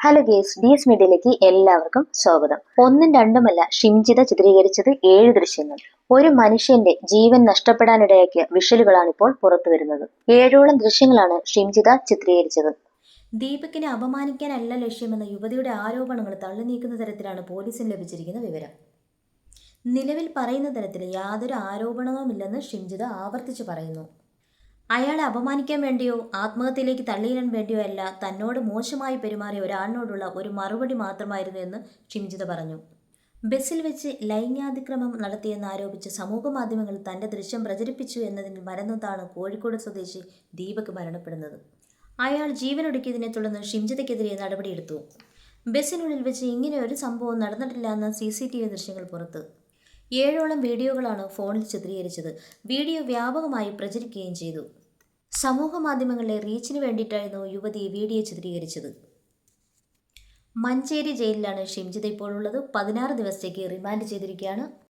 Hello guys D S മീഡിയയിലേക്ക് എല്ലാവർക്കും സ്വാഗതം. ഒന്നും രണ്ടുമല്ല ഷിംജിത ചിത്രീകരിച്ചത് ഏഴ് ദൃശ്യങ്ങൾ. ഒരു മനുഷ്യന്റെ ജീവൻ നഷ്ടപ്പെടാനിടയാക്കിയ വിഷലുകളാണ് ഇപ്പോൾ പുറത്തു വരുന്നത്. ഏഴോളം ദൃശ്യങ്ങളാണ് ഷിംജിത ചിത്രീകരിച്ചത്. ദീപകിനെ അപമാനിക്കാനല്ല ലക്ഷ്യമെന്ന യുവതിയുടെ ആരോപണങ്ങൾ തള്ളി നീക്കുന്ന തരത്തിലാണ് പോലീസിന് ലഭിച്ചിരിക്കുന്ന വിവരം. നിലവിൽ പറയുന്ന തരത്തിൽ യാതൊരു ആരോപണവുമില്ലെന്ന് ഷിംജിത ആവർത്തിച്ച് പറയുന്നു. അയാളെ അപമാനിക്കാൻ വേണ്ടിയോ ആത്മഹത്യയിലേക്ക് തള്ളിയിടാൻ വേണ്ടിയോ അല്ല തന്നോട് മോശമായി പെരുമാറിയ ഒരാളിനോടുള്ള ഒരു മറുപടി മാത്രമായിരുന്നു എന്ന് ഷിംജിത പറഞ്ഞു. ബസ്സിൽ വെച്ച് ലൈംഗികാതിക്രമം നടത്തിയെന്ന് ആരോപിച്ച് സമൂഹ മാധ്യമങ്ങളിൽ തന്റെ ദൃശ്യം പ്രചരിപ്പിച്ചു എന്നതിൽ മരുന്നതാണ് കോഴിക്കോട് സ്വദേശി ദീപക് മരണപ്പെടുന്നത്. അയാൾ ജീവനൊടുക്കിയതിനെ തുടർന്ന് ഷിംജിതയ്ക്കെതിരെ നടപടിയെടുത്തു. ബസ്സിനുള്ളിൽ വെച്ച് ഇങ്ങനെ ഒരു സംഭവം നടന്നിട്ടില്ല എന്ന സി സി ടി വി ദൃശ്യങ്ങൾ പുറത്ത്. ഏഴോളം വീഡിയോകളാണ് ഫോണിൽ ചിത്രീകരിച്ചത്. വീഡിയോ വ്യാപകമായി പ്രചരിക്കുകയും ചെയ്തു. സമൂഹ മാധ്യമങ്ങളിലെ റീച്ചിന് വേണ്ടിയിട്ടായിരുന്നു യുവതി വീഡിയോ ചിത്രീകരിച്ചത്. മഞ്ചേരി ജയിലിലാണ് ഷിംജിത ഇപ്പോഴുള്ളത്. പതിനാറ് ദിവസത്തേക്ക് റിമാൻഡ് ചെയ്തിരിക്കുകയാണ്